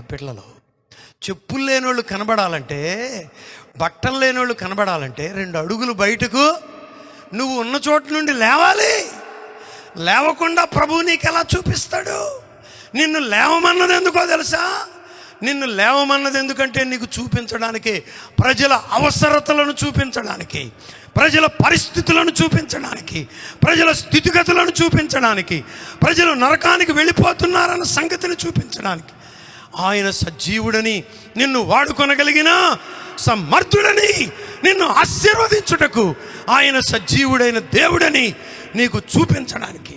పిల్లలు చెప్పులు లేనోళ్ళు కనబడాలంటే బట్టలు లేనోళ్ళు కనబడాలంటే రెండు అడుగులు బయటకు నువ్వు ఉన్న చోటు నుండి లేవాలి. లేవకుండా ప్రభువు నీకు ఎలా చూపిస్తాడు? నిన్ను లేవమన్నది ఎందుకో తెలుసా? నిన్ను లేవమన్నది ఎందుకంటే నీకు చూపించడానికి ప్రజల అవసరతలను చూపించడానికి ప్రజల పరిస్థితులను చూపించడానికి ప్రజల స్థితిగతులను చూపించడానికి ప్రజలు నరకానికి వెళ్ళిపోతున్నారన్న సంగతిని చూపించడానికి ఆయన సజీవుడని నిన్ను వాడుకొనగలిగిన సమర్థుడని నిన్ను ఆశీర్వదించుటకు ఆయన సజీవుడైన దేవుడని నీకు చూపించడానికి.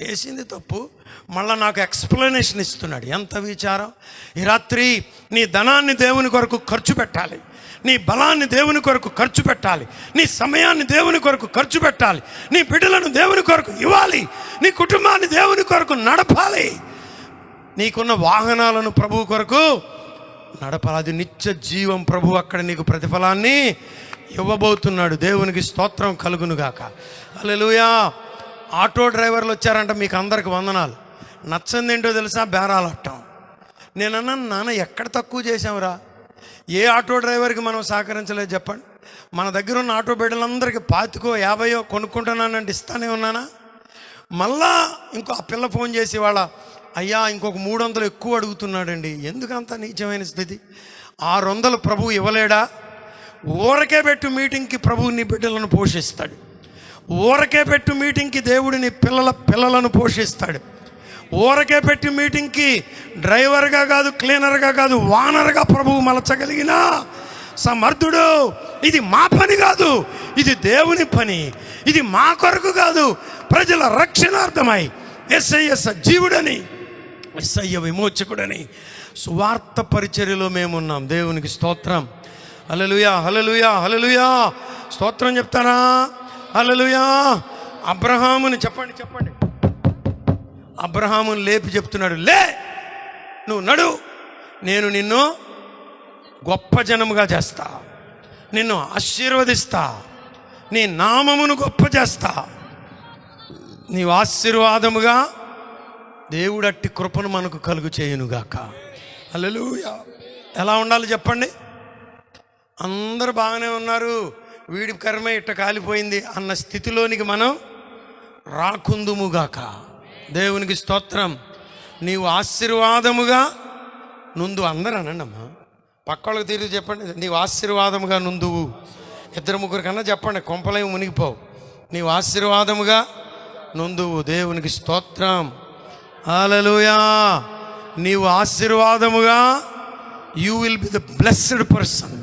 చేసింది తప్పు. మళ్ళా నాకు ఎక్స్ప్లెనేషన్ ఇస్తున్నాడు. ఎంత విచారం? ఈ రాత్రి నీ ధనాన్ని దేవుని కొరకు ఖర్చు పెట్టాలి. నీ బలాన్ని దేవుని కొరకు ఖర్చు పెట్టాలి. నీ సమయాన్ని దేవుని కొరకు ఖర్చు పెట్టాలి. నీ బిడ్డలను దేవుని కొరకు ఇవ్వాలి. నీ కుటుంబాన్ని దేవుని కొరకు నడపాలి. నీకున్న వాహనాలను ప్రభువు కొరకు నడపాలి అది నిత్య జీవం ప్రభు అక్కడ నీకు ప్రతిఫలాన్ని ఇవ్వబోతున్నాడు. దేవునికి స్తోత్రం కలుగునుగాక అలెలుయా ఆటో డ్రైవర్లు వచ్చారంట మీకు అందరికి వందనాలు. నచ్చంది ఏంటో తెలుసా? బేరాలట్టం నేను నాన్న ఎక్కడ తక్కువ చేసావురా ఏ ఆటో డ్రైవర్కి మనం సహకరించలేదు చెప్పండి. మన దగ్గర ఉన్న ఆటో బిడ్డలందరికీ పాతికో యాభయో కొనుక్కుంటున్నానంటే ఇస్తానే ఉన్నానా? మళ్ళా ఇంకో ఆ పిల్ల ఫోన్ చేసి వాళ్ళ అయ్యా ఇంకొక మూడు వందలు ఎక్కువ అడుగుతున్నాడండి. ఎందుకంత నీచమైన స్థితి? ఆరు వందలు ప్రభు ఇవ్వలేడా? ఊరకే పెట్టు మీటింగ్కి ప్రభువు నీ బిడ్డలను పోషిస్తాడు. ఊరకే పెట్టు మీటింగ్కి దేవుడిని పిల్లల పిల్లలను పోషిస్తాడు. ఊరకే పెట్టి మీటింగ్కి డ్రైవర్గా కాదు క్లీనర్గా కాదు వానర్గా ప్రభువు మలచగలిగిన సమర్థుడు. ఇది మా పని కాదు ఇది దేవుని పని. ఇది మా కొరకు కాదు ప్రజల రక్షణార్థమై ఎస్ఐఎస్ జీవుడని ఎస్ఐ విమోచకుడని సువార్త పరిచర్యలో మేమున్నాం. దేవునికి స్తోత్రం. హలలుయా హలలుయా హలలుయా స్తోత్రం చెప్తారా? హలలుయా అబ్రహాముని చెప్పండి చెప్పండి. అబ్రహాముని లేపి చెప్తున్నాడు లే నువ్వు నడు. నేను నిన్ను గొప్ప జనముగా చేస్తా. నిన్ను ఆశీర్వదిస్తా. నీ నామమును గొప్ప చేస్తా. నీవు ఆశీర్వాదముగా దేవుడట్టి కృపను మనకు కలుగు చేయునుగాక. హల్లెలూయా. ఎలా ఉండాలి చెప్పండి? అందరూ బాగానే ఉన్నారు. వీడి కర్మే ఇట్ట కాలిపోయింది అన్న స్థితిలోనికి మనం రాకుందుముగాక. దేవునికి స్తోత్రం. నీవు ఆశీర్వాదముగా నుందు అందరూ అనండి అమ్మా పక్కళ్ళకి తిరిగి చెప్పండి. నీవు ఆశీర్వాదముగా నుందువు. ఇద్దరు ముగ్గురు కన్నా చెప్పండి. కొంపలేమి మునిగిపోవు. నీవు ఆశీర్వాదముగా నుందువు. దేవునికి స్తోత్రం. హల్లెలూయా నీవు ఆశీర్వాదముగా you will be the blessed person